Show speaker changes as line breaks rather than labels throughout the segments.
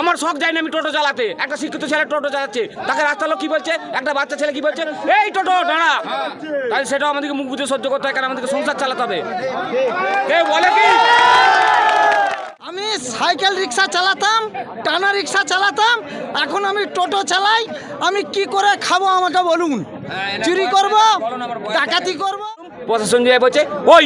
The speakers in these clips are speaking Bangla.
আমার শখ যায় না আমি টোটো চালাতে। একটা শিক্ষিত ছেলে টোটো চালাচ্ছে। তাকে রাস্তার লোক কি বলছে? একটা বাচ্চা ছেলে কি বলছে? এই টোটো দাঁড়া। তাই সেটাও আমাদেরকে মুখ বুঝে সহ্য করতে হয় কারণ আমাদেরকে সংসার চালাতে হবে। কেউ বলে কি?
আমি সাইকেল রিক্সা চালাতাম টানা রিক্সা চালাতাম এখন আমি টোটো চালাই আমি কি করে খাব আমাকে বলুন? চুরি করব? ডাকাতি করব?
প্রশাসন যে বলছে ওই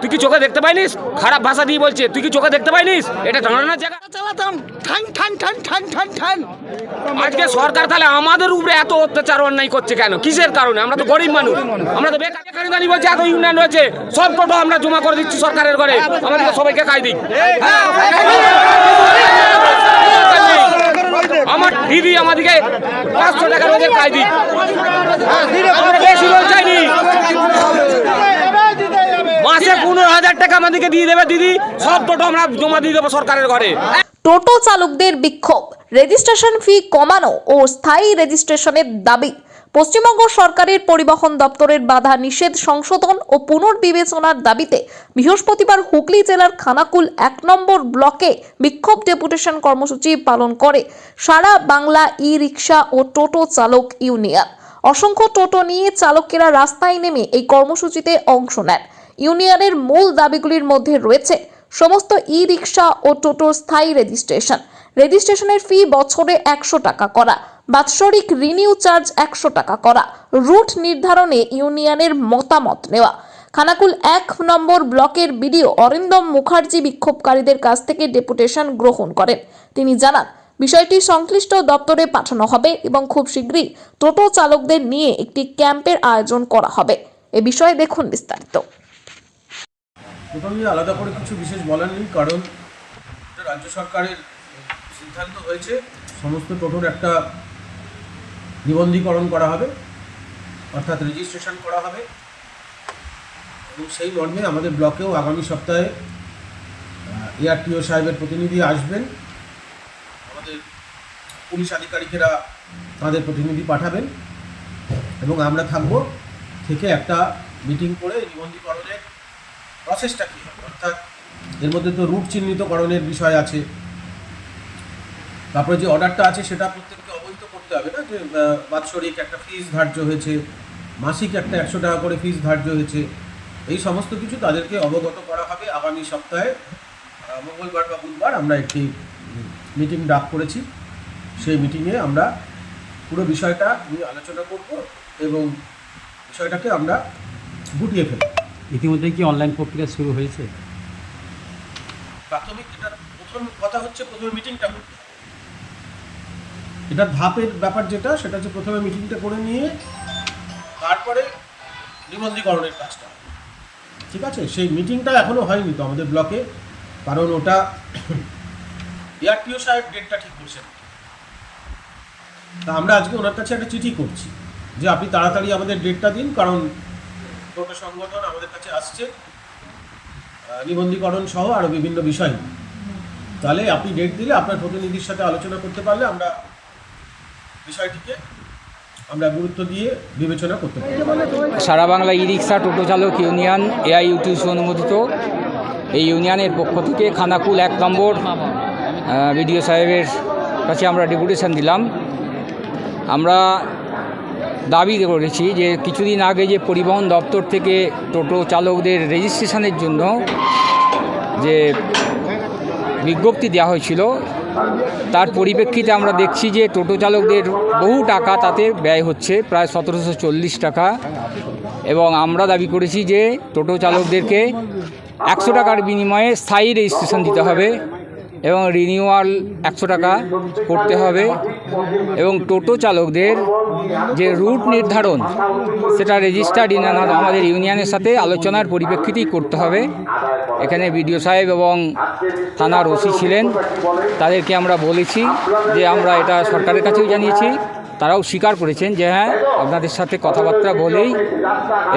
তুই কি চোখে দেখতে পাইনিস? খারাপ ভাষা দিয়ে বলছে তুই কি চোখে দেখতে পাইনিস? এটা দাঁড়ানোর জায়গা
চালাতাম। ঠান ঠান ঠান ঠান ঠান ঠান।
আজকে সরকার তাহলে আমাদের উপরে এত অত্যাচার অন্যায় করছে কেন? কিসের কারণে? আমরা তো গরিব মানুষ। আমরা তো বেকার বেকারি দাঁড়িয়ে বলছে এত ইউনিয়ন রয়েছে। সব টোটো আমরা জমা করে দিচ্ছি সরকারের ঘরে। আমাদেরকে সবাইকে খাই দিক। আমার দিদি আমাদেরকে পাঁচশো টাকা রোজের খাই দিক। হাজার টাকা আমাদেরকে দিয়ে দেবে, দিদি। সব টোটো আমরা জমা দিয়ে দেবো সরকারের ঘরে।
টোটো চালকদের বিক্ষোভ, রেজিস্ট্রেশন ফি কমানো ও স্থায়ী রেজিস্ট্রেশনের দাবি। পশ্চিমবঙ্গ সরকারের পরিবহন দপ্তরের বাধা নিষেধ সংশোধন ও পুনর্বিবেচনার দাবিতে বৃহস্পতিবার হুগলি জেলার খানাকুল এক নম্বর ব্লকে বিক্ষোভ ডেপুটেশন কর্মসূচি পালন করে সারা বাংলা ই রিক্সা ও টোটো চালক ইউনিয়ন। অসংখ্য টোটো নিয়ে চালকেরা রাস্তায় নেমে এই কর্মসূচিতে অংশ নেন। ইউনিয়নের মূল দাবিগুলির মধ্যে রয়েছে সমস্ত ই রিক্সা ও টোটোর স্থায়ী রেজিস্ট্রেশন। রেজিস্ট্রেশনের ফি বছরে একশো টাকা করা, বাৎসরিক রিনিউ চার্জ একশো টাকা করা, রুট নির্ধারণে ইউনিয়নের মতামত নেওয়া। খানাকুল এক নম্বর ব্লকের বিডিও অরিন্দম মুখার্জি বিক্ষোভকারীদের কাছ থেকে ডেপুটেশন গ্রহণ করেন। তিনি জানান, বিষয়টি সংশ্লিষ্ট দপ্তরে পাঠানো হবে এবং খুব শীঘ্রই টোটো চালকদের নিয়ে একটি ক্যাম্পের আয়োজন করা হবে। এ বিষয়ে দেখুন বিস্তারিত।
নিয়ে আলাদা করে কিছু বিশেষ বলার নেই, কারণ রাজ্য সরকারের সিদ্ধান্ত হয়েছে। সমস্ত টোটোর একটা নিবন্ধীকরণ করা হবে, অর্থাৎ রেজিস্ট্রেশন করা হবে। এবং সেই মর্মে আমাদের ব্লকেও আগামী সপ্তাহে এআরটিও সাহেবের প্রতিনিধি আসবেন। আমাদের পুলিশ আধিকারিকেরা তাদের প্রতিনিধি পাঠাবেন। এবং আমরা থাকব থেকে একটা মিটিং করে নিবন্ধীকরণের প্রসেসটা কী? হবে অর্থাৎ এর মধ্যে তো রুট চিহ্নিতকরণের বিষয় আছে। তারপরে যে অর্ডারটা আছে, সেটা প্রত্যেককে অবহিত করতে হবে না? যে বাৎসরিক একটা ফিস ধার্য হয়েছে, মাসিক একটা একশো টাকা করে ফিস ধার্য হয়েছে, এই সমস্ত কিছু তাদেরকে অবগত করা হবে আগামী সপ্তাহে। মঙ্গলবার বা বুধবার আমরা একটি মিটিং ডাক করেছি। সেই মিটিংয়ে আমরা পুরো বিষয়টা নিয়ে আলোচনা করব এবং বিষয়টাকে আমরা গুটিয়ে ফেলব।
ইতিমধ্যে কি অনলাইন প্রক্রিয়া শুরু হয়েছে?
প্রাথমিক এটা প্রথম কথা হচ্ছে প্রথমে মিটিংটা। এটার ধাপের ব্যাপার যেটা সেটা হচ্ছে প্রথমে মিটিংটা করে নিয়ে তারপরে নিবন্ধীকরণের কাজটা। ঠিক আছে? সেই মিটিংটা এখনও হয়নি তো আমাদের ব্লকে কারণ ওটা এআরটিও সাহেব ডেটটা ঠিক করছেন। তা আমরা আজকে ওনার কাছে একটা চিঠি করছি যে আপনি তাড়াতাড়ি আমাদের ডেটটা দিন কারণ টোটো সংগঠন আমাদের কাছে আসছে। নিবন্ধীকরণ সহ আরও বিভিন্ন বিষয়। তাহলে আপনি ডেট দিলে আপনার প্রতিনিধির সাথে আলোচনা করতে পারলে আমরা বিষয়টিকে আমরা গুরুত্ব দিয়ে বিবেচনা করতে পারি।
সারা বাংলা ই রিক্সা টোটো চালক ইউনিয়ন এআইইউটিউসি অনুমোদিত। এই ইউনিয়নের পক্ষ থেকে খানাকুল এক নম্বর বিডিও সাহেবের কাছে আমরা ডেপুটেশন দিলাম। আমরা দাবি করেছি যে কিছুদিন আগে যে পরিবহন দপ্তর থেকে টোটো চালকদের রেজিস্ট্রেশনের জন্য যে বিজ্ঞপ্তি দেওয়া হয়েছিল, তার পরিপ্রেক্ষিতে আমরা দেখছি যে টোটো চালকদের বহু টাকা তাতে ব্যয় হচ্ছে, প্রায় সতেরোশো চল্লিশ টাকা। এবং আমরা দাবি করেছি যে টোটো চালকদেরকে একশো টাকার বিনিময়ে স্থায়ী রেজিস্ট্রেশন দিতে হবে। এবং রিনিউয়াল একশো টাকা করতে হবে। এবং টোটো চালকদের যে রুট নির্ধারণ, সেটা রেজিস্টার্ড আমাদের ইউনিয়নের সাথে আলোচনার পরিপ্রেক্ষিতেই করতে হবে। এখানে বিডিও সাহেব এবং থানার ওসি ছিলেন। তাদেরকে আমরা বলেছি যে আমরা এটা সরকারের কাছেও জানিয়েছি। তারাও স্বীকার করেছেন যে হ্যাঁ আপনাদের সাথে কথাবার্তা বলেই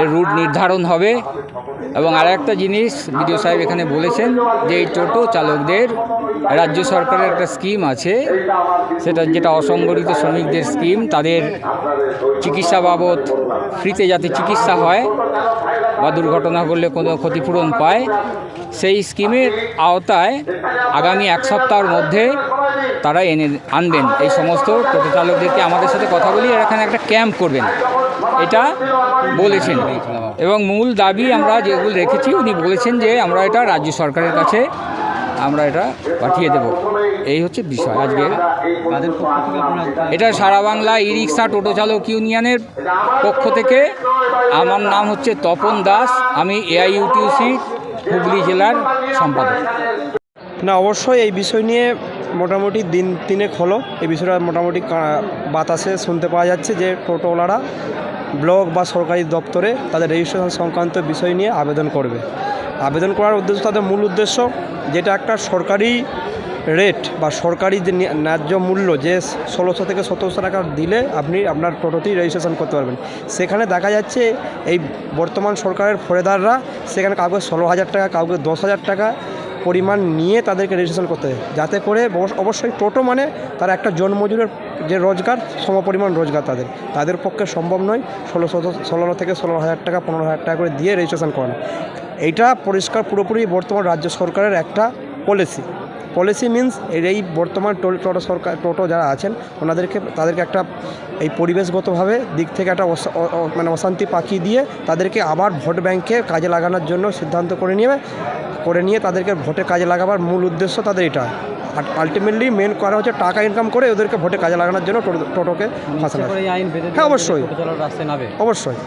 এর রুট নির্ধারণ হবে। এবং আর একটা জিনিস বিডিও সাহেব এখানে বলেছেন যে এই টোটো চালকদের রাজ্য সরকারের একটা স্কিম আছে। সেটা যেটা অসংগঠিত শ্রমিকদের স্কিম, তাদের চিকিৎসা বাবদ ফ্রিতে যাতে চিকিৎসা হয় বা দুর্ঘটনা করলে কোনো ক্ষতিপূরণ পায় সেই স্কিমের আওতায় আগামী এক সপ্তাহের মধ্যে তারা এনে আনবেন। এই সমস্ত টোটো চালকদেরকে আমাদের সাথে কথা বলি আর এখানে একটা ক্যাম্প করবেন। এটা বলেছেন। এবং মূল দাবি আমরা যেগুলো রেখেছি, উনি বলেছেন যে আমরা এটা রাজ্য সরকারের কাছে আমরা এটা পাঠিয়ে দেব। এই হচ্ছে বিষয় আজকে। এটা সারা বাংলা ই রিক্সা টোটো চালক ইউনিয়নের পক্ষ থেকে। আমার নাম হচ্ছে তপন দাস। আমি এআইইউটিউসি হুগলি জেলার সম্পাদক।
না, অবশ্যই এই বিষয় নিয়ে মোটামুটি দিন তিনেক হলো। এই বিষয়টা মোটামুটি বাতাসে শুনতে পাওয়া যাচ্ছে যে টোটোওয়ালারা ব্লক বা সরকারি দপ্তরে তাদের রেজিস্ট্রেশন সংক্রান্ত বিষয় নিয়ে আবেদন করবে। আবেদন করার উদ্দেশ্য, তাদের মূল উদ্দেশ্য, যেটা একটা সরকারি রেট বা সরকারি যে ন্যা- ন্যায্য মূল্য যে ষোলোশো থেকে সতেরোশো টাকা দিলে আপনি আপনার টোটোটি রেজিস্ট্রেশন করতে পারবেন। সেখানে দেখা যাচ্ছে এই বর্তমান সরকারের ফরেদাররা সেখানে কাউকে ষোলো হাজার টাকা, কাউকে দশ হাজার টাকা পরিমাণ নিয়ে তাদেরকে রেজিস্ট্রেশন করতে হয়। যাতে করে অবশ্য- অবশ্যই টোটো মানে তার একটা জনমজুরের যে রোজগার, সমপরিমাণ রোজগার তাদের। তাদের পক্ষে সম্ভব নয় ষোলো ষোলো থেকে ষোলো হাজার টাকা, পনেরো হাজার টাকা করে দিয়ে রেজিস্ট্রেশন করানো। এইটা পরিষ্কার পুরোপুরি বর্তমান রাজ্য সরকারের একটা পলিসি পলিসি মিন্স এই বর্তমান টোটো সরকার টোটো যারা আছেন ওনাদেরকে তাদেরকে একটা এই পরিবেশগতভাবে দিক থেকে একটা মানে অশান্তি পাকিয়ে দিয়ে তাদেরকে আবার ভোট ব্যাংকে কাজে লাগানোর জন্য সিদ্ধান্ত করে নিয়ে করে নিয়ে তাদেরকে ভোটে কাজে লাগাবার মূল উদ্দেশ্য তাদের এটা। আর আলটিমেটলি মেন করা হচ্ছে টাকা ইনকাম করে ওদেরকে ভোটে কাজে লাগানোর জন্য টোটো- টোটোকে ফাঁসানো হ্যাঁ, অবশ্যই। অবশ্যই।